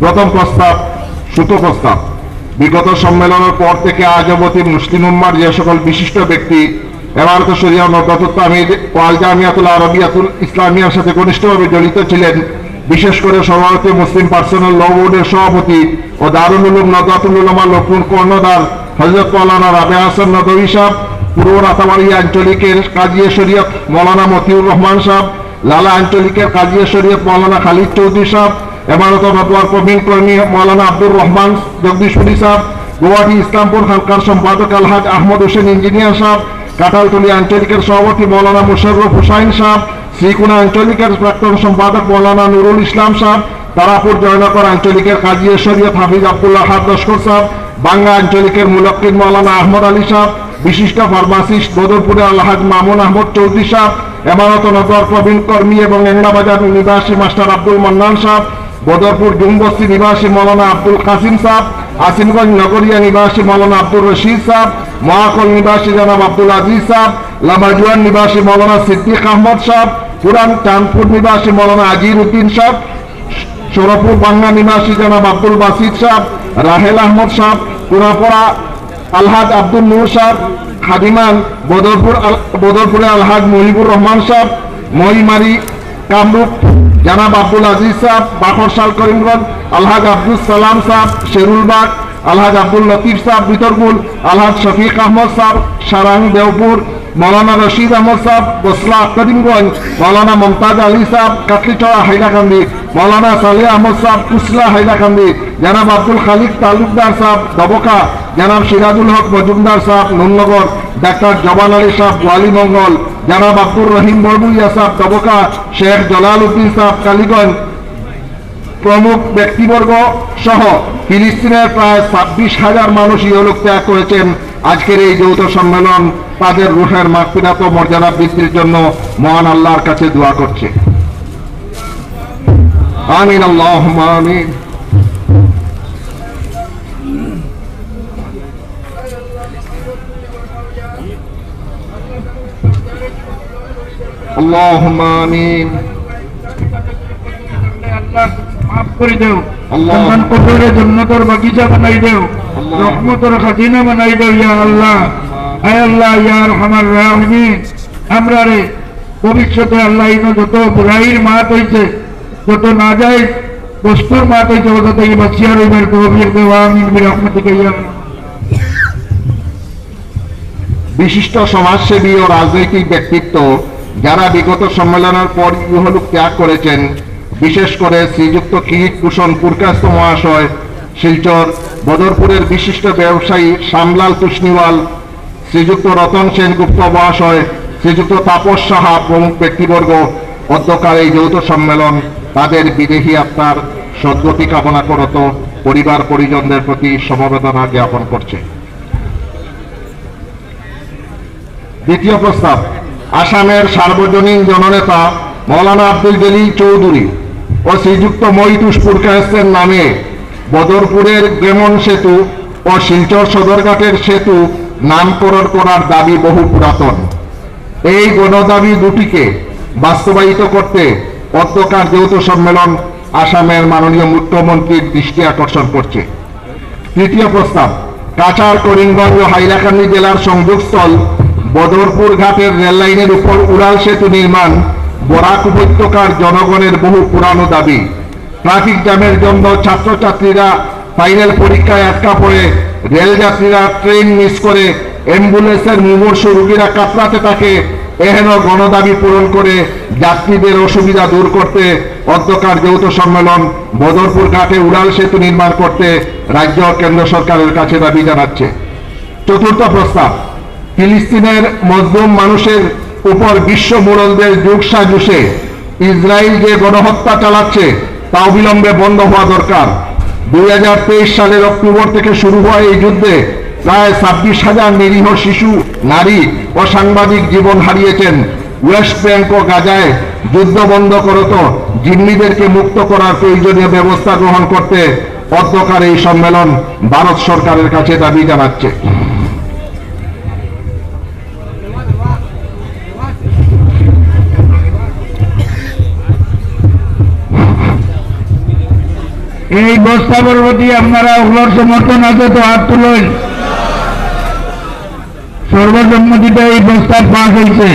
প্রথম প্রস্তাব, সুতো প্রস্তাব। বিগত সম্মেলনের পর থেকে আজ অবধি মুসলিম উম্মার যে সকল বিশিষ্ট ব্যক্তি এমারত শরিয়া নদাতুল আমির জামিয়াতুল আরবিয়াতুল ইসলামিয়ার সাথে ঘনিষ্ঠভাবে জড়িত ছিলেন, বিশেষ করে সভাপতি মুসলিম পার্সোনাল ল বোর্ডের সভাপতি ও দারুল উলুম নদাতুল উলমা কর্ণদার হজরত মৌলানা রাবে হাসান নদী সাহ পূর্ব রাতাবাড়ি আঞ্চলিকের কাজিয়া শরীয়ত মৌলানা মতিউর রহমান সাহ লালা আঞ্চলিকের কাজিয়া শরীয়ত মৌলানা খালিদ চৌধুরী সাহ এমারত নদওয়ার প্রবীণ কর্মী মৌলানা আব্দুর রহমান জগদীশপুরি সাহ গুয়াহাটি ইসলামপুর খানকার সম্পাদক আলহাজ আহমদ হোসেন, ইঞ্জিনিয়ার সাহ কাঁঠালতলী আঞ্চলিকের সভাপতি মৌলানা মুশাররফ হুসাইন সাহ শ্রীকুনা আঞ্চলিকের প্রাক্তন সম্পাদক মৌলানা নুরুল ইসলাম সাহ তারাপুর জয়নগর আঞ্চলিকের কাজী শরীয়ত হাফিজ আব্দুল্লাহ হাত লস্কর সাহ বাংলা আঞ্চলিকের মুলক্কিন মৌলানা আহমদ আলী সাহ বিশিষ্ট ফার্মাসিস্ট বদরপুরে আলহাজ মামুন আহমদ চৌধুরী সাহ এমারত নগর প্রবীণ কর্মী এবং এংলাবাজার নিবাসী মাস্টার আব্দুল মান্নান সাহ বদরপুর ডুমবস্তি নিবাসী মৌলানা আব্দুল কাসিম সাহ আসিমগঞ্জ নগরিয়া নিবাসী মৌলানা আব্দুল রশিদ সাহ মহাকল নিবাসী জনাব আব্দুল আজিজ সাহ লামাজুয়ান নিবাসী মৌলানা সিদ্দিক আহমদ সাহ পুরান চাঁদপুর নিবাসী মৌলানা আজির উদ্দিন সাহ সৌরপুর বাংলা নিবাসী জনাব আব্দুল বাসিদ সাহ রাহেল আহমদ সাহ পুরাপড়া আলহাজ আব্দুল নূর সাহ খাদিমান বদরপুর বদরপুরে আলহাজ মহিবুর রহমান সাহ মহিমারি কামরূপ জানাব আব্দুল আজিজ সাহ বাখরশাল করিমগঞ্জ, আলহাজ আব্দুল সালাম সাহ শেরুলবাগ আলহাজ আব্দুল লতিফ সাহ বিতরগুল, আলহাজ শফিক আহমদ সাহ সারাং দেওপুর, মৌলানা রশিদ আহমদ সাহ বসলা করিমগঞ্জ, মৌলানা মমতাজ আলী সাহ কাটলিচড়া হাইলাকান্দি, মৌলানা সালেহ আহমদ সাহ কুসলা হাইলাকান্দি, জানাব আব্দুল খালিক তালুকদার সাহ দবকা, জানাব সিরাজুল হক মজুমদার সাহ নুননগর ডাক্তার জবান আলী সাহ গোয়ালি জানাব আব্দুর রহিম বরবুইয়া সাহ দবকা শেখ জলাল উদ্দিন সাহ কালীগঞ্জ প্রমুখ ব্যক্তিবর্গ সহ ফিলিস্তিনের প্রায় ছাব্বিশ হাজার মানুষ ইহলোক ত্যাগ করেছেন। আজকের এই যৌথ সম্মেলন তাদের রুহের মাতৃনাত মর্যাদা বৃদ্ধির জন্য মহান আল্লাহর কাছে দোয়া করছে। আমিন আল্লাহ আমিন। আল্লাহ আমিন। আল্লাহ মাফ করে দেও। আল্লাহ। কবরে জন্নতর বাগিচা বানাই দেও। আল্লাহ। খাজিনা বানাই দেও ইয়া আল্লাহ। আয় আল্লাহ ইয়া রহমান রাহমিন। আমরা রে ভবিষ্যতে আল্লাহ ইনো যত মাত হইছে যত না যায় বস্তুর মাত হইছে ওটা থেকে বাঁচিয়া রইবার তৌফিক দেও আমিন বিরহমতিকে ইয়া বিশিষ্ট সমাজসেবী ও রাজনৈতিক ব্যক্তিত্ব যারা বিগত সম্মেলনের পর ইহলোক ত্যাগ করেছেন, বিশেষ করে শ্রীযুক্ত কিরিট ভূষণ পুরকাস্ত মহাশয়, শিলচর, বদরপুরের বিশিষ্ট ব্যবসায়ী শ্যামলাল তুষ্নিওয়াল শ্রীযুক্ত রতন সেনগুপ্ত মহাশয়, শ্রীযুক্ত তাপস সাহা প্রমুখ ব্যক্তিবর্গ অধ্যকার এই যৌথ সম্মেলন তাদের বিদেহী আত্মার সদ্গতি কামনা করত, পরিবার পরিজনদের প্রতি সমবেদনা জ্ঞাপন করছে। দ্বিতীয় প্রস্তাব। আসামের সার্বজনীন জননেতা মৌলানা আব্দুল জলিল চৌধুরী ও শ্রীযুক্ত মহিতুষ পুরকায়েসের নামে বদরপুরের গ্রেমন সেতু ও শিলচর সদরঘাটের সেতু নামকরণ করার দাবি বহু পুরাতন। এই গণদাবি দুটিকে বাস্তবায়িত করতে অধ্যকার যৌথ সম্মেলন আসামের মাননীয় মুখ্যমন্ত্রীর দৃষ্টি আকর্ষণ করছে। তৃতীয় প্রস্তাব, কাছাড় করিমগঞ্জ ও হাইলাকান্দি জেলার সংযোগস্থল বদরপুর ঘাটের রেললাইনের উপর উড়াল সেতু নির্মাণ বরাক উপত্যকার জনগণের বহু পুরানো দাবি। ট্রাফিক জ্যামের জন্য ছাত্রছাত্রীরা ফাইনাল পরীক্ষায় আটকা পড়ে। রেল যাত্রীরা ট্রেন মিস করে। অ্যাম্বুলেন্সের মুমূর্ষ রোগীরা কাতরাতে থাকে। এহেন গণদাবি পূরণ করে যাত্রীদের অসুবিধা দূর করতে অধ্যকার যৌথ সম্মেলন বদরপুর ঘাটে উড়াল সেতু নির্মাণ করতে রাজ্য কেন্দ্র সরকারের কাছে দাবি জানাচ্ছে। চতুর্থ প্রস্তাব ফিলিস্তিনের মজলুম মানুষের উপর বিশ্ব মোড়লদের যুগ সাজুসে ইসরায়েল যে গণহত্যা চালাচ্ছে তা অবিলম্বে বন্ধ হওয়া দরকার। দুই হাজার তেইশ সালের অক্টোবর থেকে শুরু হওয়া এই যুদ্ধে প্রায় ছাব্বিশ হাজার নিরীহ শিশু, নারী ও সাংবাদিক জীবন হারিয়েছেন। ওয়েস্ট ব্যাংক ও গাজায় যুদ্ধ বন্ধ করত, জিম্মিদেরকে মুক্ত করার প্রয়োজনীয় ব্যবস্থা গ্রহণ করতে অধ্যকার এই সম্মেলন ভারত সরকারের কাছে দাবি জানাচ্ছে। এই প্রস্তাবের প্রতি আপনারা ওগুলোর সমর্থন আছে তো হাত তুলেন। সর্বসম্মতিতে এই প্রস্তাব পাশ হয়েছে